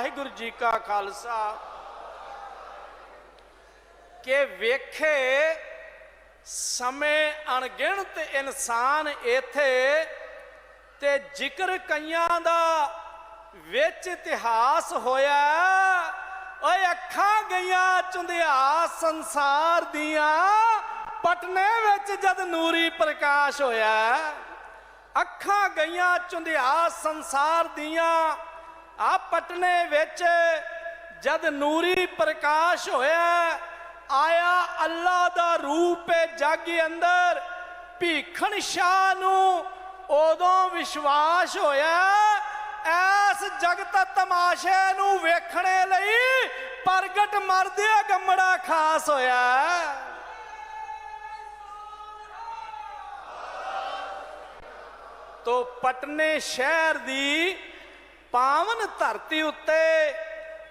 ਵਾਹਿਗੁਰੂ ਜੀ ਕਾ ਖਾਲਸਾ। ਕਿ ਵੇਖੇ ਸਮੇਂ ਅਣਗਿਣਤ ਇਨਸਾਨ ਇਥੇ ਤੇ ਜ਼ਿਕਰ ਕਈਆਂ ਦਾ ਵਿੱਚ ਇਤਿਹਾਸ ਹੋਇਆ। ਓਏ ਅੱਖਾਂ ਗਈਆਂ ਚੁੰਧਿਆ ਸੰਸਾਰ ਦੀਆਂ, ਪਟਨੇ ਵਿੱਚ ਜਦ ਨੂਰੀ ਪ੍ਰਕਾਸ਼ ਹੋਇਆ। ਅੱਖਾਂ ਗਈਆਂ ਚੁੰਧਿਆ ਸੰਸਾਰ ਦੀਆਂ ਆ ਪਟਨੇ ਵਿੱਚ ਜਦ ਨੂਰੀ ਪ੍ਰਕਾਸ਼ ਹੋਇਆ, ਆਇਆ ਅੱਲਾ ਦਾ ਰੂਪ ਹੈ ਜੱਗ ਅੰਦਰ, ਭੀਖਣ ਸ਼ਾਹ ਨੂੰ ਉਦੋਂ ਵਿਸ਼ਵਾਸ ਹੋਇਆ, ਐਸ ਜਗਤ ਤਮਾਸ਼ੇ ਨੂੰ ਵੇਖਣੇ ਲਈ ਪ੍ਰਗਟ ਮਰਦਿਆ ਗੰਮੜਾ ਖਾਸ ਹੋਇਆ। ਤੋ ਪਟਨੇ ਸ਼ਹਿਰ ਦੀ ਪਾਵਨ ਧਰਤੀ ਉੱਤੇ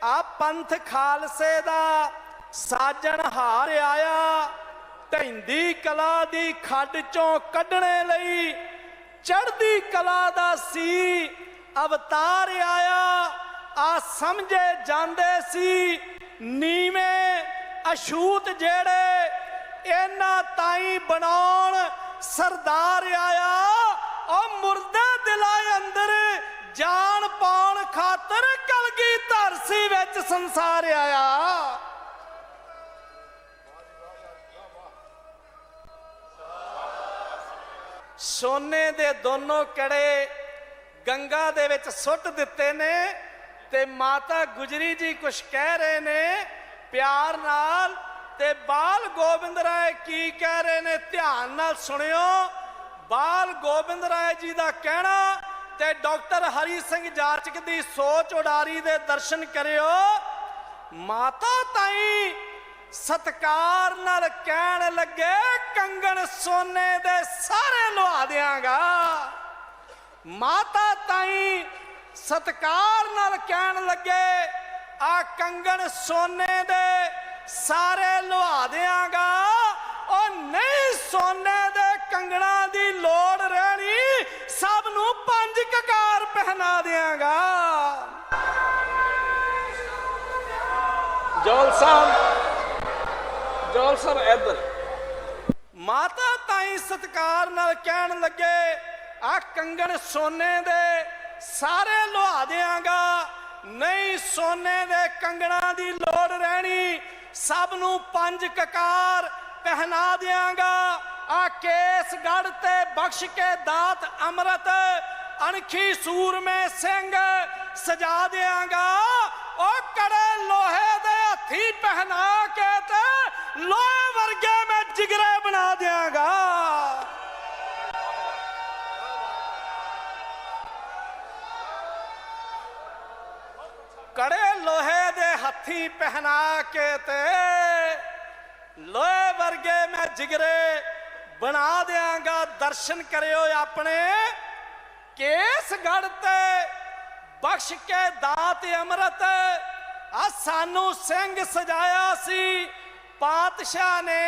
ਆ ਪੰਥ ਖਾਲਸੇ ਦਾ ਸਾਜਣ ਹਾਰ ਆਇਆ। ਢੈਂਦੀ ਕਲਾ ਦੀ ਖੱਡ ਚੋਂ ਕੱਢਣੇ ਲਈ ਚੜ੍ਹਦੀ ਕਲਾ ਦਾ ਸੀ ਅਵਤਾਰ ਆਇਆ। ਆ ਸਮਝੇ ਜਾਂਦੇ ਸੀ ਨੀਵੇਂ ਅਸ਼ੂਤ ਜਿਹੜੇ ਇਹਨਾਂ ਤਾਈ ਬਣਾਉਣ ਸਰਦਾਰ ਆਇਆ। ਸੋਨੇ ਦੇ ਦੋਨੋਂ ਕੜੇ ਗੰਗਾ ਦੇ ਵਿੱਚ ਸੁੱਟ ਦਿੱਤੇ ਨੇ ਤੇ ਮਾਤਾ ਗੁਜਰੀ ਜੀ ਕੁਛ ਕਹਿ ਰਹੇ ਨੇ, ਪਿਆਰ ਨਾਲ ਤੇ ਬਾਲ ਗੋਬਿੰਦ ਰਾਏ ਕੀ ਕਹਿ ਰਹੇ ਨੇ ਧਿਆਨ ਨਾਲ ਸੁਣਿਓ। ਬਾਲ ਗੋਬਿੰਦ ਰਾਏ ਜੀ ਦਾ ਕਹਿਣਾ ਤੇ ਡਾਕਟਰ ਹਰੀ ਸਿੰਘ ਜਾਚਕ ਦੀ ਸੋਚ ਉਡਾਰੀ ਦੇ ਦਰਸ਼ਨ ਕਰਿਓ। ਮਾਤਾ ਤਾਈ ਸਤਕਾਰ ਨਾਲ ਕਹਿਣ ਲੱਗੇ, ਕੰਗਣ ਸੋਨੇ ਦੇ ਸਾਰੇ ਲਵਾ ਦਿਆਂਗਾ। ਮਾਤਾ ਤਾਈ ਸਤਕਾਰ ਨਾਲ ਕਹਿਣ ਲੱਗੇ, ਆ ਕੰਗਣ ਸੋਨੇ ਦੇ ਸਾਰੇ ਲਵਾ ਦਿਆਂਗਾ। ਉਹ ਨਹੀਂ ਸੋਨੇ ਦੇ ਕੰਗਣਾ ਦੀ ਲੋੜ ਰਹਿਣੀ, ਸਭ ਨੂੰ ਪੰਜ ਕਕਾਰ ਪਹਿਨਾ ਦਿਆਂਗਾ। ਜੋਲ ਸਾਹਿਬ ਜੋਲ ਸਾਹਿਬ ਇੱਧਰ। ਮਾਤਾ ਤਾਈ ਸਤਕਾਰ ਨਾਲ ਕਹਿਣ ਲੱਗੇ, ਆ ਕੰਗਣ ਸੋਨੇ ਦੇ ਸਾਰੇ ਲੁਹਾ ਦਿਆਂਗਾ। ਨਹੀਂ ਸੋਨੇ ਦੇ ਕੰਗਣਾ ਦੀ ਲੋੜ ਰਹਿਣੀ, ਸਭ ਨੂੰ ਪੰਜ ਕਕਾਰ ਪਹਿਨਾ ਦਿਆਂਗਾ। ਆ ਕੇਸ ਗੜ ਤੇ ਬਖਸ਼ ਕੇ ਦਾਤ ਅੰਮ੍ਰਿਤ, ਅਣਖੀ ਸੂਰਮੇ ਸਿੰਘ ਸਜਾ ਦਿਆਂਗਾ। ਉਹ ਕੜੇ ਲੋਹੇ ਦੇ ਹੱਥੀ ਪਹਿਨਾ ਦਿਆਂਗਾ। ਕੜੇ ਲੋਹੇ ਦੇ ਹੱਥੀ ਪਹਿਨਾ ਕੇ ਤੇ ਲੋਹੇ ਵਰਗੇ ਮੈਂ ਜਿਗਰੇ ਬਣਾ ਦਿਆਂਗਾ। ਦਰਸ਼ਨ ਕਰਿਓ ਆਪਣੇ ਕੇਸ ਗੜ ਤੇ, ਬਖਸ਼ ਕੇ ਦਾਤ ਅੰਮ੍ਰਿਤ। ਆ ਸਾਨੂੰ ਸਿੰਘ ਸਜਾਇਆ ਸੀ, ਪਾਤਸ਼ਾਹ ਨੇ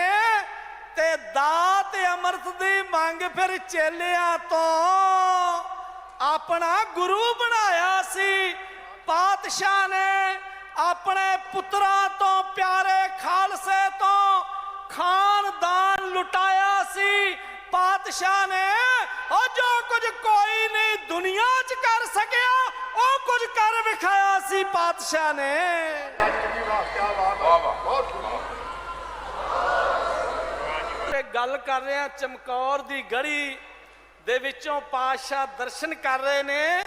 ਤੇ ਦਾਤ ਅੰਮ੍ਰਿਤ ਦੀ ਮੰਗ ਫਿਰ ਚੇਲਿਆਂ ਤੋਂ। ਆਪਣਾ ਗੁਰੂ ਬਣਾਇਆ ਸੀ। ਪਾਤਸ਼ਾਹ ਨੇ ਆਪਣੇ ਪੁੱਤਰਾਂ ਤੋਂ, ਪਿਆਰੇ ਖਾਲਸੇ ਤੋਂ ਖਾਨਦਾਨ ਲੁਟਾਇਆ ਸੀ। ਪਾਤਸ਼ਾਹ ਨੇ ਉਹ ਜੋ ਕੁਝ ਕੋਈ ਨਹੀਂ ਦੁਨੀਆ 'ਚ ਕਰ ਸਕਿਆ, ਉਹ ਕੁਝ ਕਰ ਵਿਖਾਇਆ ਸੀ ਪਾਤਸ਼ਾਹ ਨੇ। ਤੇ ਗੱਲ ਕਰ ਰਹੇ ਆ ਚਮਕੌਰ ਦੀ ਗੜੀ ਦੇ ਵਿੱਚੋਂ ਪਾਤਸ਼ਾਹ ਦਰਸ਼ਨ ਕਰ ਰਹੇ ਨੇ।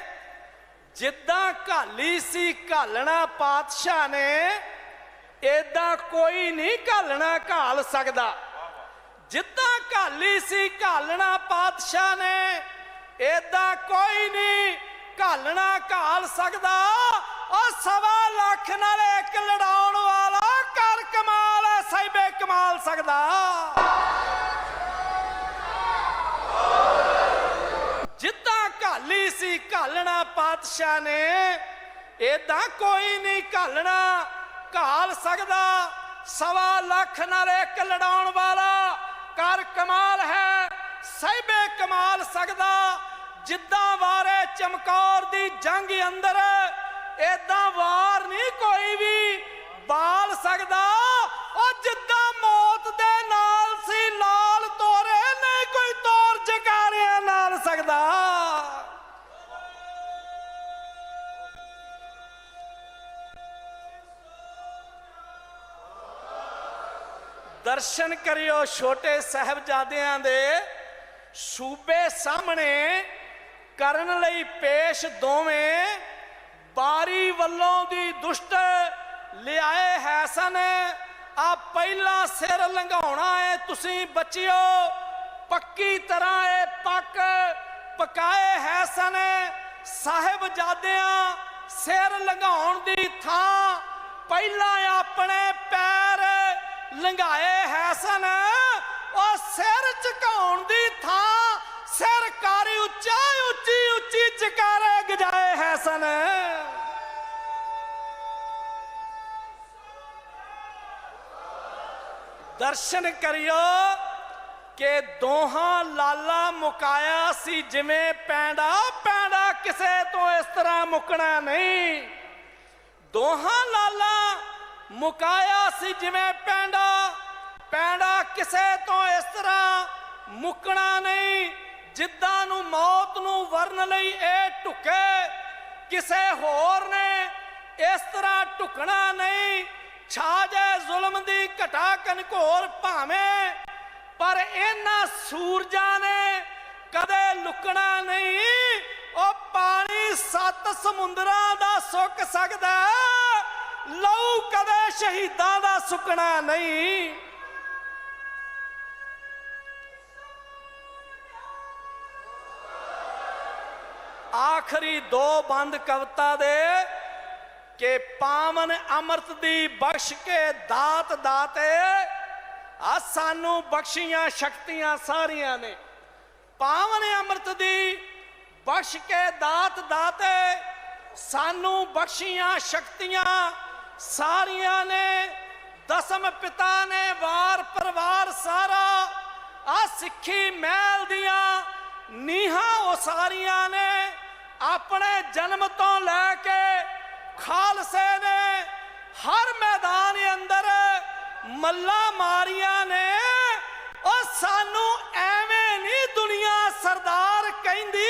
ਜਿੱਦਾਂ ਘਾਲੀ ਸੀ, ਘਾਲਣਾ ਪਾਤਸ਼ਾਹ ਨੇ, ਏਦਾਂ ਕੋਈ ਨਹੀਂ ਘਾਲਣਾ ਘਾਲ ਸਕਦਾ। ਜਿੱਦਾਂ ਘਾਲੀ ਸੀ, ਘਾਲਣਾ ਪਾਤਸ਼ਾਹ ਨੇ, ਏਦਾਂ ਕੋਈ ਨਹੀਂ ਘਾਲਣਾ ਘਾਲ ਸਕਦਾ। ਉਹ ਸਵਾ ਲੱਖ ਨਾਲ ਇੱਕ ਲੜਾਉਣ ਵਾਲਾ ਕਰ ਕਮਾਲ ਹੈ, ਸਾਈਬੇ ਕਮਾਲ ਸਕਦਾ ਜਿੱਦਾਂ ਘਾਲੀ ਸੀ, ਘਾਲਣਾ ਪਾਤਸ਼ਾਹ ਨੇ। ਏਦਾਂ ਕੋਈ ਨਹੀਂ ਘਾਲਣਾ, ਘਾਲ ਸਕਦਾ। ਸਵਾ ਲੱਖ ਨਾਲ ਇੱਕ ਲੜਾਉਣ ਵਾਲਾ ਕਰ ਕਮਾਲ ਹੈ, ਸਹਿਬੇ ਕਮਾਲ ਸਕਦਾ। ਜਿੱਦਾਂ ਵਾਰੇ ਚਮਕੌਰ ਦੀ ਜੰਗ ਅੰਦਰ, ਏਦਾਂ ਵਾਰ ਦਰਸ਼ਨ ਕਰਿਓ ਛੋਟੇ ਸਾਹਿਬਜ਼ਾਦਿਆਂ ਦੇ। ਸੂਬੇ ਸਾਹਮਣੇ ਕਰਨ ਲਈ ਪੇਸ਼ ਦੋਵੇਂ ਬਾਰੀ ਵੱਲੋਂ ਦੀ ਦੁਸ਼ਟ ਲਿਆਏ ਹੈ ਸਨ। ਆ ਪਹਿਲਾ ਸਿਰ ਲੰਘਾਉਣਾ ਹੈ ਤੁਸੀਂ ਬੱਚਿਓ। ਪੱਕੀ ਤਰ੍ਹਾਂ ਇਹ ਪੱਕ ਪਕਾਏ ਹੈ ਸਨ। ਸਾਹਿਬਜ਼ਾਦਿਆਂ ਸਿਰ ਲੰਘਾਉਣ ਦੀ ਥਾਂ ਪਹਿਲਾਂ ਆਪਣੇ ਲੰਘਾਏ ਹੈ ਸਨ ਉਹ ਸਿਰ ਝੁਕਾਉਣ ਦੀ ਥਾਂ, ਸਿਰ ਕਾਰੀ ਉੱਚਾ, ਉੱਚੀ ਉੱਚੀ ਚਕਾਰੇ ਗਜਾਏ ਹੈ ਸਨ ਦਰਸ਼ਨ ਕਰਿਓ ਕਿ ਦੋਹਾਂ ਲਾਲਾ ਮੁਕਾਇਆ ਸੀ, ਜਿਵੇਂ ਪੈਂਡਾ ਪੈਂਡਾ ਕਿਸੇ ਤੋਂ ਇਸ ਤਰ੍ਹਾਂ ਮੁਕਣਾ ਨਹੀਂ। ਦੋਹਾਂ ਲਾਲਾ ਮੁਕਾਇਆ ਸੀ, ਜਿਵੇਂ ਪੈਂਡਾ ਪੈਂਡਾ ਕਿਸੇ ਤੋਂ ਇਸ ਤਰ੍ਹਾਂ ਮੁੱਕਣਾ ਨਹੀਂ, ਜਿੱਦਾਂ ਨੂੰ ਮੌਤ ਨੂੰ ਵਰਨ ਲਈ ਇਹ ਢੁਕੇ। ਕਿਸੇ ਹੋਰ ਨੇ ਇਸ ਤਰ੍ਹਾਂ ਢੁਕਣਾ ਨਹੀਂ ਛਾ ਜ਼ੁਲਮ ਦੀ ਘਟਾ ਕਨਕੋਰ ਭਾਵੇਂ, ਪਰ ਇਹਨਾਂ ਸੂਰਜਾਂ ਨੇ ਕਦੇ ਲੁਕਣਾ ਨਹੀਂ। ਉਹ ਪਾਣੀ ਸੱਤ ਸਮੁੰਦਰਾਂ ਦਾ ਸੁੱਕ ਸਕਦਾ, ਲਹੂ ਕਦੇ ਸ਼ਹੀਦਾਂ ਦਾ ਸੁੱਕਣਾ ਨਹੀਂ। ਆਖਰੀ ਦੋ ਬੰਦ ਕਵਿਤਾ ਦੇ ਕਿ ਪਾਵਨ ਅੰਮ੍ਰਿਤ ਦੀ ਬਖਸ਼ ਕੇ ਦਾਤ ਦਾਤੇ। ਆ ਸਾਨੂੰ ਬਖਸ਼ੀਆਂ ਸ਼ਕਤੀਆਂ ਸਾਰੀਆਂ ਨੇ। ਪਾਵਨ ਅੰਮ੍ਰਿਤ ਦੀ ਬਖਸ਼ ਕੇ ਦਾਤ ਦਾਤੇ, ਸਾਨੂੰ ਬਖਸ਼ੀਆਂ ਸ਼ਕਤੀਆਂ ਸਾਰੀਆਂ ਨੇ। ਦਸਮ ਪਿਤਾ ਨੇ ਵਾਰ ਪਰਿਵਾਰ ਸਾਰਾ, ਆ ਸਿੱਖੀ ਮਹਿਲ ਦੀਆਂ ਨੀਹਾਂ ਉਸਾਰੀਆਂ ਨੇ। ਆਪਣੇ ਜਨਮ ਤੋਂ ਲੈ ਕੇ ਖਾਲਸੇ ਨੇ ਹਰ ਮੈਦਾਨ ਅੰਦਰ ਮੱਲਾ ਮਾਰੀਆਂ ਨੇ, ਉਹ ਸਾਨੂੰ ਐਵੇਂ ਨਹੀਂ ਦੁਨੀਆ ਸਰਦਾਰ ਕਹਿੰਦੀ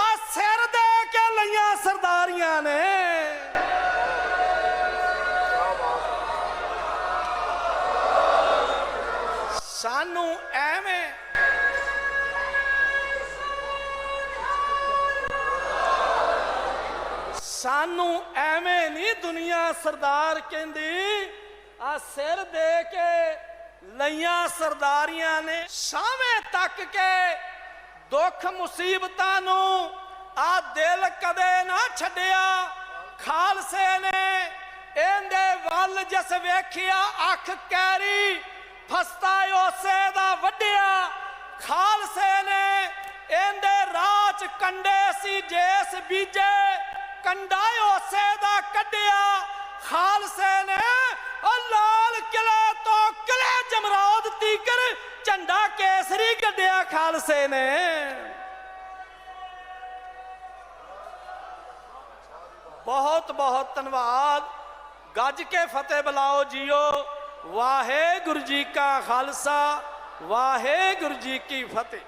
ਆ ਸਿਰ ਦੇ ਕੇ ਲਈਆਂ ਸਰਦਾਰੀਆਂ ਨੇ। ਸਾਨੂੰ ਐਵੇਂ ਨਹੀਂ ਦੁਨੀਆ ਸਰਦਾਰ ਕਹਿੰਦੀ। ਆ ਸਿਰ ਦੇ ਕੇ ਲਈਆਂ ਸਰਦਾਰੀਆਂ ਨੇ ਸਾਵੇਂ ਤੱਕ ਕੇ ਦੁੱਖ ਮੁਸੀਬਤਾਂ ਨੂੰ ਆ ਦਿਲ ਕਦੇ ਨਾ ਛੱਡਿਆ। ਖਾਲਸੇ ਨੇ ਇਹਦੇ ਵੱਲ ਜਿਸ ਵੇਖਿਆ, ਅੱਖ ਕੈਰੀ, ਫਸਤਾ ਉਸੇ ਦਾ ਵੱਡਿਆ ਖਾਲਸੇ ਨੇ ਇਹਦੇ ਰਾਜ ਕੰਡੇ ਸੀ, ਜੇਸ ਬੀਜੇ। ਕੰਡਾ ਉਸੇ ਦਾ ਕੱਢਿਆ। ਖਾਲਸੇ ਨੇ ਉਹ ਲਾਲ ਕਿਲੇ ਤੋਂ ਕਿਲੇ ਜਮਰੌਦ ਤੀਕਰ ਝੰਡਾ ਕੇਸਰੀ ਕੱਢਿਆ ਖਾਲਸੇ ਨੇ। ਬਹੁਤ ਬਹੁਤ ਧੰਨਵਾਦ। ਗੱਜ ਕੇ ਫਤਿਹ ਬੁਲਾਓ ਜੀਓ। ਵਾਹਿਗੁਰੂ ਜੀ ਕਾ ਖਾਲਸਾ, ਵਾਹਿਗੁਰੂ ਜੀ ਕੀ ਫਤਿਹ।